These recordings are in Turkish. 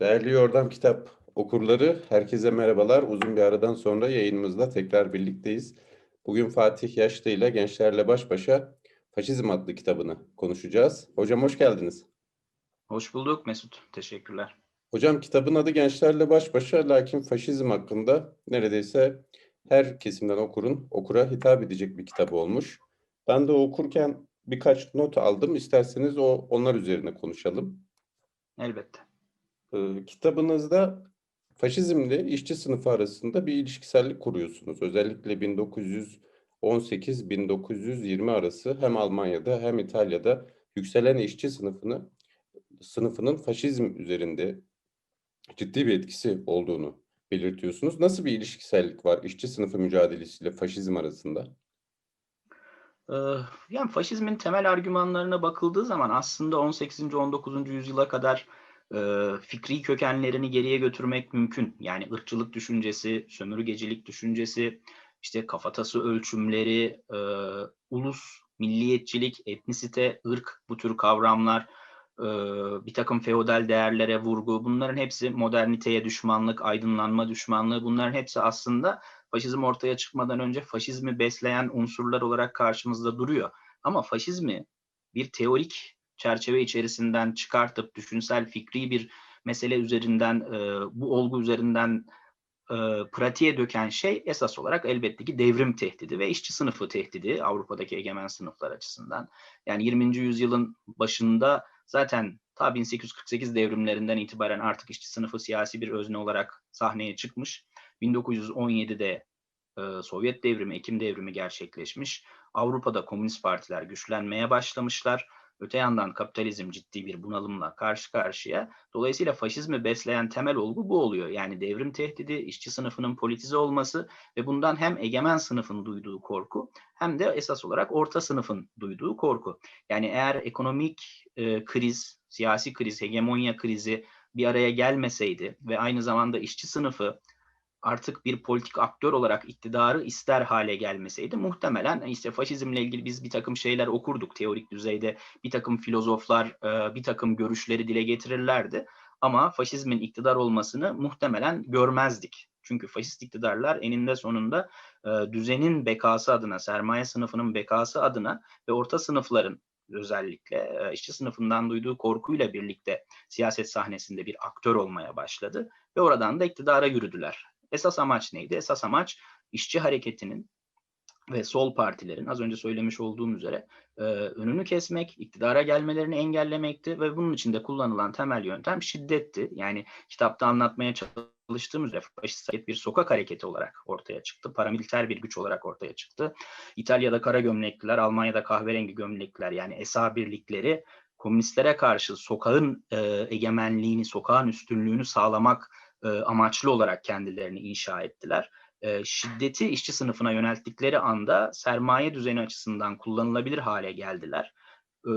Değerli Yordam Kitap okurları, herkese merhabalar. Uzun bir aradan sonra yayınımızda tekrar birlikteyiz. Bugün Fatih Yaşlı ile Gençlerle Baş Başa Faşizm adlı kitabını konuşacağız. Hocam hoş geldiniz. Hoş bulduk Mesut. Teşekkürler. Hocam kitabın adı Gençlerle Baş Başa lakin faşizm hakkında neredeyse her kesimden okurun okura hitap edecek bir kitap olmuş. Ben de okurken birkaç not aldım. İsterseniz o onlar üzerine konuşalım. Elbette. Ee, kitabınızda faşizmle işçi sınıfı arasında bir ilişkisellik kuruyorsunuz. Özellikle 1918-1920 arası hem Almanya'da hem İtalya'da yükselen işçi sınıfını sınıfının faşizm üzerinde ciddi bir etkisi olduğunu belirtiyorsunuz. Nasıl bir ilişkisellik var işçi sınıfı mücadelesiyle faşizm arasında? Ee, yani faşizmin temel argümanlarına bakıldığı zaman aslında 18. 19. yüzyıla kadar fikri kökenlerini geriye götürmek mümkün. Yani ırkçılık düşüncesi, sömürgecilik düşüncesi, işte kafatası ölçümleri, ulus, milliyetçilik, etnisite, ırk bu tür kavramlar, bir takım feodal değerlere vurgu bunların hepsi moderniteye düşmanlık, aydınlanma düşmanlığı bunların hepsi aslında faşizm ortaya çıkmadan önce faşizmi besleyen unsurlar olarak karşımızda duruyor. Ama faşizmi bir teorik çerçeve içerisinden çıkartıp düşünsel fikri bir mesele üzerinden e, bu olgu üzerinden e, pratiğe döken şey esas olarak elbette ki devrim tehdidi ve işçi sınıfı tehdidi Avrupa'daki egemen sınıflar açısından. Yani 20. yüzyılın başında zaten ta 1848 devrimlerinden itibaren artık işçi sınıfı siyasi bir özne olarak sahneye çıkmış. 1917'de e, Sovyet devrimi, Ekim devrimi gerçekleşmiş. Avrupa'da komünist partiler güçlenmeye başlamışlar. Öte yandan kapitalizm ciddi bir bunalımla karşı karşıya. Dolayısıyla faşizmi besleyen temel olgu bu oluyor. Yani devrim tehdidi, işçi sınıfının politize olması ve bundan hem egemen sınıfın duyduğu korku hem de esas olarak orta sınıfın duyduğu korku. Yani eğer ekonomik e, kriz, siyasi kriz, hegemonya krizi bir araya gelmeseydi ve aynı zamanda işçi sınıfı artık bir politik aktör olarak iktidarı ister hale gelmeseydi muhtemelen işte faşizmle ilgili biz bir takım şeyler okurduk teorik düzeyde bir takım filozoflar bir takım görüşleri dile getirirlerdi ama faşizmin iktidar olmasını muhtemelen görmezdik. Çünkü faşist iktidarlar eninde sonunda düzenin bekası adına, sermaye sınıfının bekası adına ve orta sınıfların özellikle işçi sınıfından duyduğu korkuyla birlikte siyaset sahnesinde bir aktör olmaya başladı ve oradan da iktidara yürüdüler. Esas amaç neydi? Esas amaç işçi hareketinin ve sol partilerin az önce söylemiş olduğum üzere e, önünü kesmek, iktidara gelmelerini engellemekti ve bunun için de kullanılan temel yöntem şiddetti. Yani kitapta anlatmaya çalıştığım üzere faşist bir sokak hareketi olarak ortaya çıktı. Paramiliter bir güç olarak ortaya çıktı. İtalya'da kara gömlekliler, Almanya'da kahverengi gömlekliler yani ESA birlikleri komünistlere karşı sokağın e, egemenliğini, sokağın üstünlüğünü sağlamak e, amaçlı olarak kendilerini inşa ettiler. E, şiddeti işçi sınıfına yönelttikleri anda sermaye düzeni açısından kullanılabilir hale geldiler. E,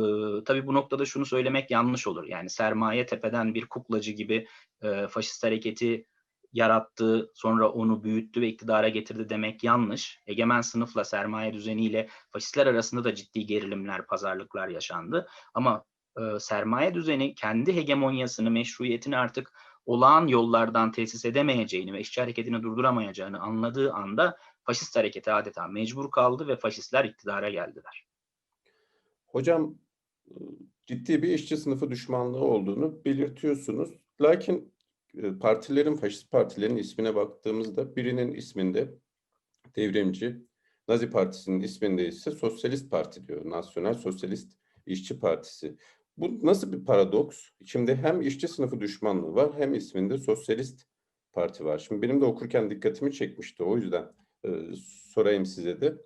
tabii bu noktada şunu söylemek yanlış olur. Yani sermaye tepeden bir kuklacı gibi e, faşist hareketi yarattı, sonra onu büyüttü ve iktidara getirdi demek yanlış. Egemen sınıfla sermaye düzeniyle faşistler arasında da ciddi gerilimler, pazarlıklar yaşandı. Ama e, sermaye düzeni kendi hegemonyasını, meşruiyetini artık olağan yollardan tesis edemeyeceğini ve işçi hareketini durduramayacağını anladığı anda faşist harekete adeta mecbur kaldı ve faşistler iktidara geldiler. Hocam ciddi bir işçi sınıfı düşmanlığı olduğunu belirtiyorsunuz. Lakin e, partilerin, faşist partilerin ismine baktığımızda birinin isminde devrimci, Nazi Partisi'nin isminde ise Sosyalist Parti diyor. Nasyonel Sosyalist İşçi Partisi. Bu nasıl bir paradoks? Şimdi hem işçi sınıfı düşmanlığı var hem isminde sosyalist parti var. Şimdi benim de okurken dikkatimi çekmişti. O yüzden e, sorayım size de.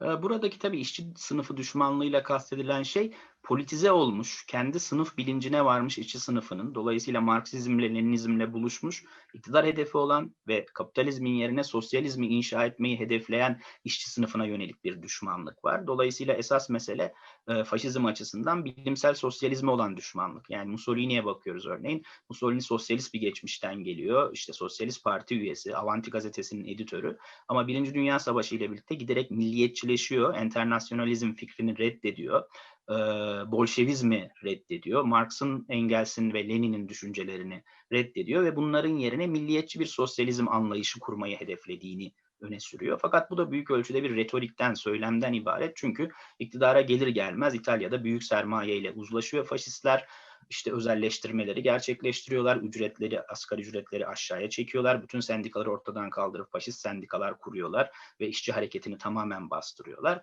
Buradaki tabii işçi sınıfı düşmanlığıyla kastedilen şey politize olmuş, kendi sınıf bilincine varmış işçi sınıfının, dolayısıyla Marksizmle, Leninizmle buluşmuş, iktidar hedefi olan ve kapitalizmin yerine sosyalizmi inşa etmeyi hedefleyen işçi sınıfına yönelik bir düşmanlık var. Dolayısıyla esas mesele e, faşizm açısından bilimsel sosyalizme olan düşmanlık. Yani Mussolini'ye bakıyoruz örneğin. Mussolini sosyalist bir geçmişten geliyor. İşte Sosyalist Parti üyesi, Avanti gazetesinin editörü. Ama Birinci Dünya Savaşı ile birlikte giderek milliyetçileşiyor, enternasyonalizm fikrini reddediyor e, Bolşevizmi reddediyor. Marx'ın, Engels'in ve Lenin'in düşüncelerini reddediyor ve bunların yerine milliyetçi bir sosyalizm anlayışı kurmayı hedeflediğini öne sürüyor. Fakat bu da büyük ölçüde bir retorikten, söylemden ibaret. Çünkü iktidara gelir gelmez İtalya'da büyük sermaye ile uzlaşıyor faşistler. İşte özelleştirmeleri gerçekleştiriyorlar. Ücretleri, asgari ücretleri aşağıya çekiyorlar. Bütün sendikaları ortadan kaldırıp faşist sendikalar kuruyorlar ve işçi hareketini tamamen bastırıyorlar.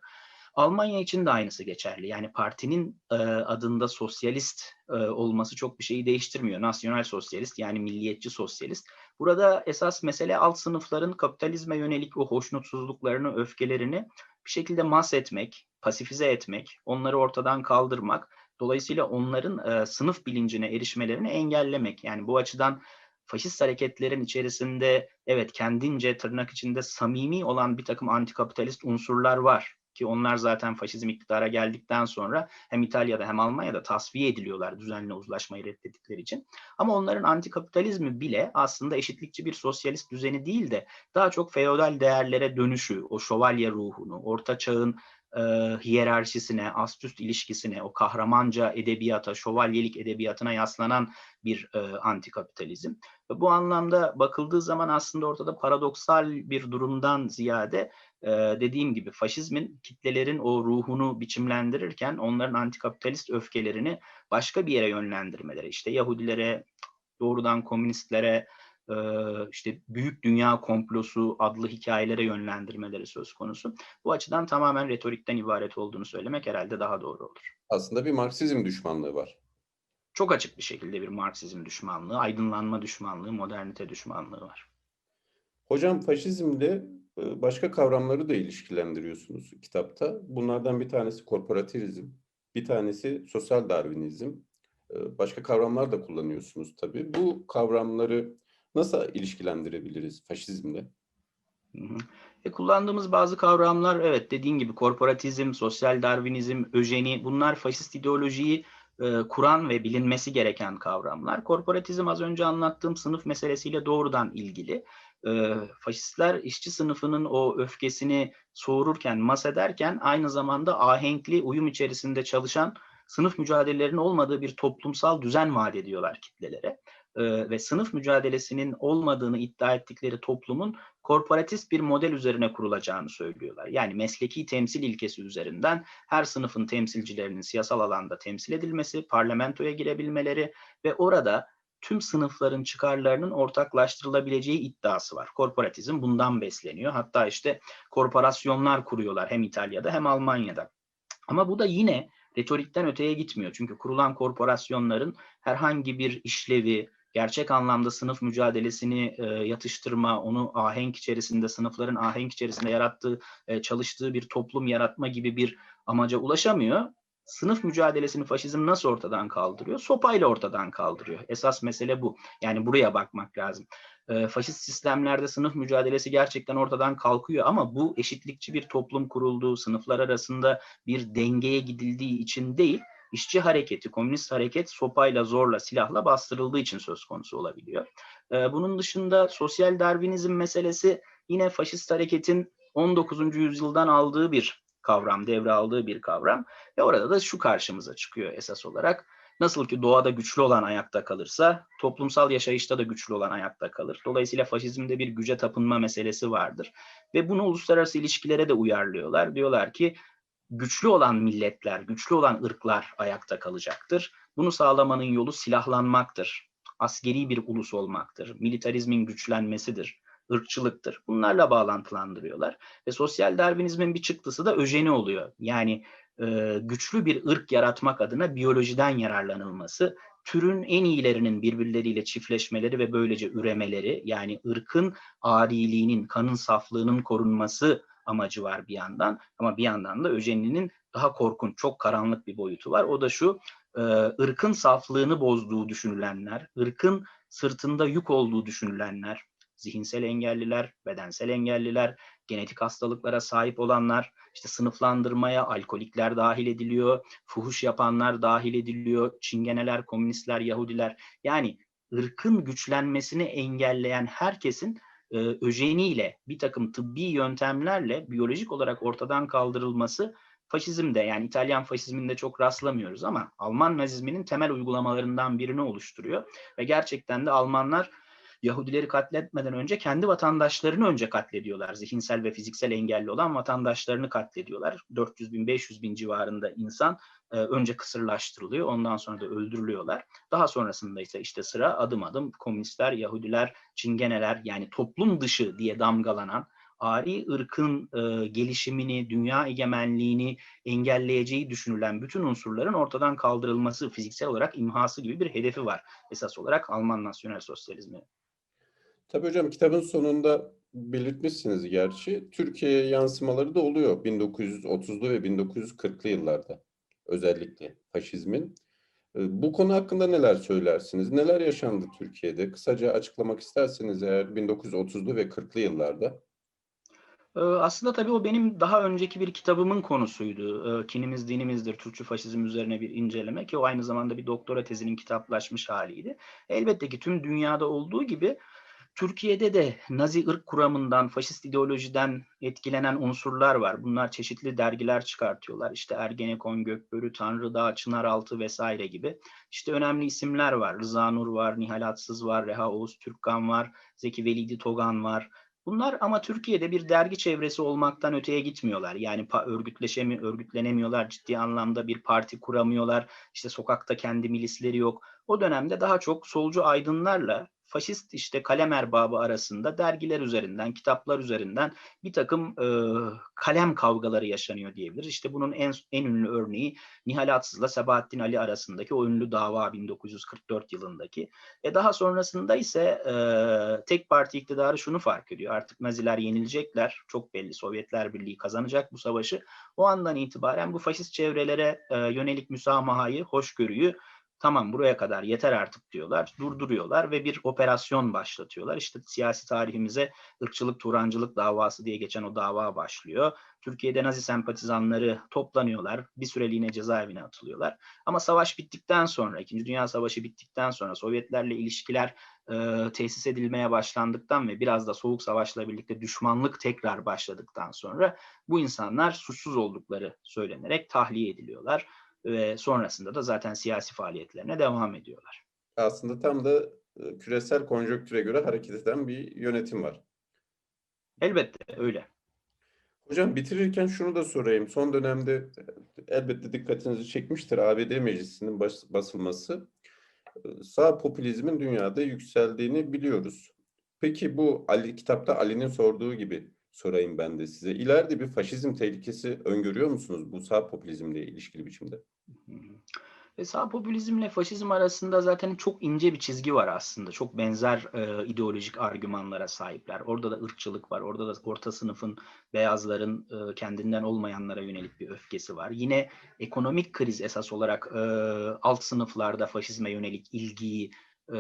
Almanya için de aynısı geçerli. Yani partinin e, adında sosyalist e, olması çok bir şeyi değiştirmiyor. Nasyonel sosyalist yani milliyetçi sosyalist. Burada esas mesele alt sınıfların kapitalizme yönelik o hoşnutsuzluklarını, öfkelerini bir şekilde mas etmek, pasifize etmek, onları ortadan kaldırmak. Dolayısıyla onların e, sınıf bilincine erişmelerini engellemek. Yani bu açıdan faşist hareketlerin içerisinde evet kendince tırnak içinde samimi olan bir takım antikapitalist unsurlar var ki onlar zaten faşizm iktidara geldikten sonra hem İtalya'da hem Almanya'da tasfiye ediliyorlar düzenli uzlaşmayı reddettikleri için. Ama onların antikapitalizmi bile aslında eşitlikçi bir sosyalist düzeni değil de daha çok feodal değerlere dönüşü, o şövalye ruhunu, orta çağın e, hiyerarşisine, ast-üst ilişkisine, o kahramanca edebiyata, şövalyelik edebiyatına yaslanan bir e, antikapitalizm. Bu anlamda bakıldığı zaman aslında ortada paradoksal bir durumdan ziyade dediğim gibi faşizmin kitlelerin o ruhunu biçimlendirirken onların antikapitalist öfkelerini başka bir yere yönlendirmeleri, işte Yahudilere, doğrudan komünistlere, işte büyük dünya komplosu adlı hikayelere yönlendirmeleri söz konusu. Bu açıdan tamamen retorikten ibaret olduğunu söylemek herhalde daha doğru olur. Aslında bir Marksizm düşmanlığı var. Çok açık bir şekilde bir Marksizm düşmanlığı, aydınlanma düşmanlığı, modernite düşmanlığı var. Hocam faşizmle başka kavramları da ilişkilendiriyorsunuz kitapta. Bunlardan bir tanesi korporativizm, bir tanesi sosyal darwinizm. Başka kavramlar da kullanıyorsunuz tabii. Bu kavramları nasıl ilişkilendirebiliriz faşizmle? Hı hı. E, kullandığımız bazı kavramlar evet dediğin gibi korporatizm, sosyal darwinizm, öjeni bunlar faşist ideolojiyi e, kuran ve bilinmesi gereken kavramlar. Korporatizm az önce anlattığım sınıf meselesiyle doğrudan ilgili. E, faşistler işçi sınıfının o öfkesini soğururken, mas ederken aynı zamanda ahenkli uyum içerisinde çalışan sınıf mücadelelerinin olmadığı bir toplumsal düzen vaat ediyorlar kitlelere e, ve sınıf mücadelesinin olmadığını iddia ettikleri toplumun korporatist bir model üzerine kurulacağını söylüyorlar. Yani mesleki temsil ilkesi üzerinden her sınıfın temsilcilerinin siyasal alanda temsil edilmesi, parlamentoya girebilmeleri ve orada tüm sınıfların çıkarlarının ortaklaştırılabileceği iddiası var. Korporatizm bundan besleniyor. Hatta işte korporasyonlar kuruyorlar hem İtalya'da hem Almanya'da. Ama bu da yine retorikten öteye gitmiyor. Çünkü kurulan korporasyonların herhangi bir işlevi, gerçek anlamda sınıf mücadelesini e, yatıştırma, onu ahenk içerisinde, sınıfların ahenk içerisinde yarattığı, e, çalıştığı bir toplum yaratma gibi bir amaca ulaşamıyor. Sınıf mücadelesini faşizm nasıl ortadan kaldırıyor? Sopayla ortadan kaldırıyor. Esas mesele bu. Yani buraya bakmak lazım. E, faşist sistemlerde sınıf mücadelesi gerçekten ortadan kalkıyor ama bu eşitlikçi bir toplum kurulduğu, sınıflar arasında bir dengeye gidildiği için değil, işçi hareketi, komünist hareket sopayla, zorla, silahla bastırıldığı için söz konusu olabiliyor. Bunun dışında sosyal darwinizm meselesi yine faşist hareketin 19. yüzyıldan aldığı bir kavram, devraldığı bir kavram ve orada da şu karşımıza çıkıyor esas olarak. Nasıl ki doğada güçlü olan ayakta kalırsa, toplumsal yaşayışta da güçlü olan ayakta kalır. Dolayısıyla faşizmde bir güce tapınma meselesi vardır. Ve bunu uluslararası ilişkilere de uyarlıyorlar. Diyorlar ki güçlü olan milletler, güçlü olan ırklar ayakta kalacaktır. Bunu sağlamanın yolu silahlanmaktır. Askeri bir ulus olmaktır. Militarizmin güçlenmesidir. ırkçılıktır. Bunlarla bağlantılandırıyorlar. Ve sosyal darwinizmin bir çıktısı da öjeni oluyor. Yani e, güçlü bir ırk yaratmak adına biyolojiden yararlanılması, türün en iyilerinin birbirleriyle çiftleşmeleri ve böylece üremeleri, yani ırkın ariliğinin, kanın saflığının korunması amacı var bir yandan. Ama bir yandan da Öjenli'nin daha korkunç, çok karanlık bir boyutu var. O da şu, e, ırkın saflığını bozduğu düşünülenler, ırkın sırtında yük olduğu düşünülenler, zihinsel engelliler, bedensel engelliler, genetik hastalıklara sahip olanlar, işte sınıflandırmaya alkolikler dahil ediliyor, fuhuş yapanlar dahil ediliyor, çingeneler, komünistler, Yahudiler. Yani ırkın güçlenmesini engelleyen herkesin e, öjeniyle bir takım tıbbi yöntemlerle biyolojik olarak ortadan kaldırılması faşizm de yani İtalyan faşizminde çok rastlamıyoruz ama Alman nazizminin temel uygulamalarından birini oluşturuyor. Ve gerçekten de Almanlar Yahudileri katletmeden önce kendi vatandaşlarını önce katlediyorlar. Zihinsel ve fiziksel engelli olan vatandaşlarını katlediyorlar. 400 bin 500 bin civarında insan önce kısırlaştırılıyor. Ondan sonra da öldürülüyorlar. Daha sonrasında ise işte sıra adım adım komünistler, Yahudiler, Çingeneler yani toplum dışı diye damgalanan ari ırkın e, gelişimini, dünya egemenliğini engelleyeceği düşünülen bütün unsurların ortadan kaldırılması, fiziksel olarak imhası gibi bir hedefi var. Esas olarak Alman nasyonel sosyalizmi. Tabii hocam kitabın sonunda belirtmişsiniz gerçi. Türkiye'ye yansımaları da oluyor 1930'lu ve 1940'lı yıllarda özellikle faşizmin. E, Bu konu hakkında neler söylersiniz? Neler yaşandı Türkiye'de? Kısaca açıklamak isterseniz eğer 1930'lu ve 40'lı yıllarda. Ee, Aslında tabii o benim daha önceki bir kitabımın konusuydu. Ee, Kinimiz Dinimizdir, Türkçü Faşizm üzerine bir inceleme ki o aynı zamanda bir doktora tezinin kitaplaşmış haliydi. Elbette ki tüm dünyada olduğu gibi Türkiye'de de Nazi ırk kuramından, faşist ideolojiden etkilenen unsurlar var. Bunlar çeşitli dergiler çıkartıyorlar. İşte Ergenekon, Gökbörü, Tanrıdağ, Çınaraltı vesaire gibi. İşte önemli isimler var. Rıza Nur var, Nihal Atsız var, Reha Oğuz Türkkan var, Zeki Velidi Togan var. Bunlar ama Türkiye'de bir dergi çevresi olmaktan öteye gitmiyorlar. Yani örgütleşemi, örgütlenemiyorlar, ciddi anlamda bir parti kuramıyorlar. İşte sokakta kendi milisleri yok. O dönemde daha çok solcu aydınlarla faşist işte kalem erbabı arasında dergiler üzerinden, kitaplar üzerinden bir takım e, kalem kavgaları yaşanıyor diyebiliriz. İşte bunun en en ünlü örneği Nihal Atsız'la Sabahattin Ali arasındaki o ünlü dava 1944 yılındaki. E daha sonrasında ise e, tek parti iktidarı şunu fark ediyor. Artık Naziler yenilecekler. Çok belli Sovyetler Birliği kazanacak bu savaşı. O andan itibaren bu faşist çevrelere e, yönelik müsamahayı, hoşgörüyü tamam buraya kadar yeter artık diyorlar. Durduruyorlar ve bir operasyon başlatıyorlar. İşte siyasi tarihimize ırkçılık, turancılık davası diye geçen o dava başlıyor. Türkiye'de Nazi sempatizanları toplanıyorlar. Bir süreliğine cezaevine atılıyorlar. Ama savaş bittikten sonra, İkinci Dünya Savaşı bittikten sonra Sovyetlerle ilişkiler e, tesis edilmeye başlandıktan ve biraz da Soğuk Savaş'la birlikte düşmanlık tekrar başladıktan sonra bu insanlar suçsuz oldukları söylenerek tahliye ediliyorlar ve sonrasında da zaten siyasi faaliyetlerine devam ediyorlar. Aslında tam da e, küresel konjonktüre göre hareket eden bir yönetim var. Elbette öyle. Hocam bitirirken şunu da sorayım. Son dönemde e, elbette dikkatinizi çekmiştir ABD Meclisi'nin bas- basılması. E, Sağ popülizmin dünyada yükseldiğini biliyoruz. Peki bu Ali kitapta Ali'nin sorduğu gibi sorayım ben de size. İleride bir faşizm tehlikesi öngörüyor musunuz bu sağ popülizmle ilişkili biçimde? Ve sağ popülizmle faşizm arasında zaten çok ince bir çizgi var aslında. Çok benzer e, ideolojik argümanlara sahipler. Orada da ırkçılık var. Orada da orta sınıfın, beyazların e, kendinden olmayanlara yönelik bir öfkesi var. Yine ekonomik kriz esas olarak e, alt sınıflarda faşizme yönelik ilgiyi, e,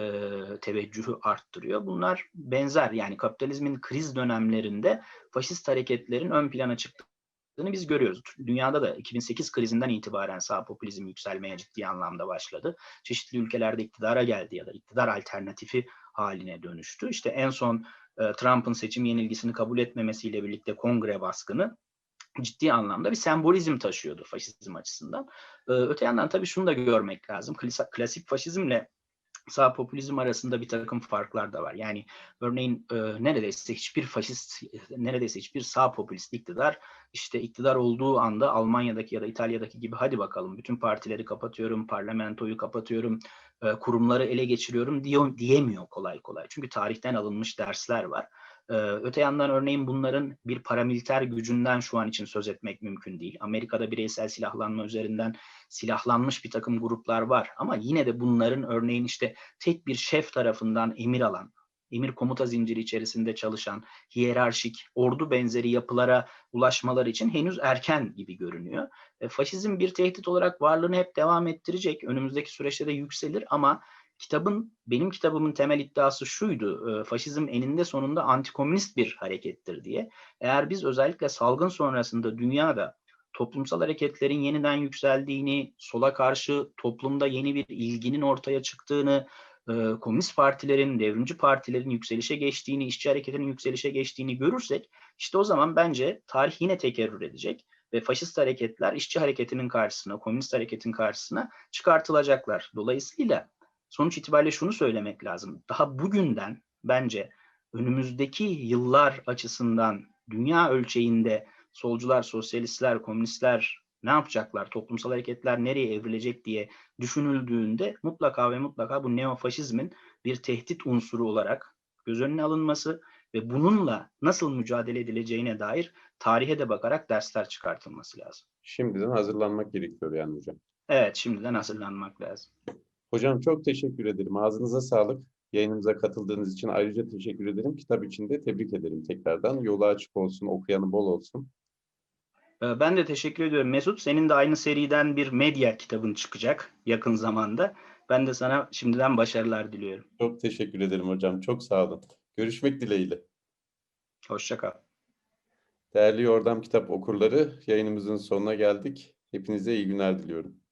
teveccühü arttırıyor. Bunlar benzer yani kapitalizmin kriz dönemlerinde faşist hareketlerin ön plana çıktığı biz görüyoruz. Dünyada da 2008 krizinden itibaren sağ popülizm yükselmeye ciddi anlamda başladı. Çeşitli ülkelerde iktidara geldi ya da iktidar alternatifi haline dönüştü. İşte en son e, Trump'ın seçim yenilgisini kabul etmemesiyle birlikte kongre baskını ciddi anlamda bir sembolizm taşıyordu faşizm açısından. E, öte yandan tabii şunu da görmek lazım. Klasik faşizmle sağ popülizm arasında bir takım farklar da var. Yani örneğin e, neredeyse hiçbir faşist, neredeyse hiçbir sağ popülist iktidar işte iktidar olduğu anda Almanya'daki ya da İtalya'daki gibi hadi bakalım bütün partileri kapatıyorum, parlamentoyu kapatıyorum, e, kurumları ele geçiriyorum diyor, diyemiyor kolay kolay. Çünkü tarihten alınmış dersler var. E, öte yandan örneğin bunların bir paramiliter gücünden şu an için söz etmek mümkün değil. Amerika'da bireysel silahlanma üzerinden silahlanmış bir takım gruplar var ama yine de bunların örneğin işte tek bir şef tarafından emir alan, emir komuta zinciri içerisinde çalışan, hiyerarşik, ordu benzeri yapılara ulaşmaları için henüz erken gibi görünüyor. E, faşizm bir tehdit olarak varlığını hep devam ettirecek. Önümüzdeki süreçte de yükselir ama kitabın, benim kitabımın temel iddiası şuydu. E, faşizm eninde sonunda antikomünist bir harekettir diye. Eğer biz özellikle salgın sonrasında dünyada toplumsal hareketlerin yeniden yükseldiğini, sola karşı toplumda yeni bir ilginin ortaya çıktığını, e, komünist partilerin, devrimci partilerin yükselişe geçtiğini, işçi hareketinin yükselişe geçtiğini görürsek İşte o zaman bence tarih yine tekerrür edecek ve faşist hareketler işçi hareketinin karşısına, komünist hareketin karşısına çıkartılacaklar. Dolayısıyla sonuç itibariyle şunu söylemek lazım. Daha bugünden bence önümüzdeki yıllar açısından dünya ölçeğinde solcular, sosyalistler, komünistler ne yapacaklar, toplumsal hareketler nereye evrilecek diye düşünüldüğünde mutlaka ve mutlaka bu neofaşizmin bir tehdit unsuru olarak göz önüne alınması ve bununla nasıl mücadele edileceğine dair tarihe de bakarak dersler çıkartılması lazım. Şimdiden hazırlanmak gerekiyor yani hocam. Evet, şimdiden hazırlanmak lazım. Hocam çok teşekkür ederim. Ağzınıza sağlık. Yayınımıza katıldığınız için ayrıca teşekkür ederim. Kitap için de tebrik ederim tekrardan. Yolu açık olsun, okuyanı bol olsun. Ee, Ben de teşekkür ediyorum Mesut. Senin de aynı seriden bir medya kitabın çıkacak yakın zamanda. Ben de sana şimdiden başarılar diliyorum. Çok teşekkür ederim hocam. Çok sağ olun. Görüşmek dileğiyle. Hoşça kal. Değerli Yordam Kitap okurları, yayınımızın sonuna geldik. Hepinize iyi günler diliyorum.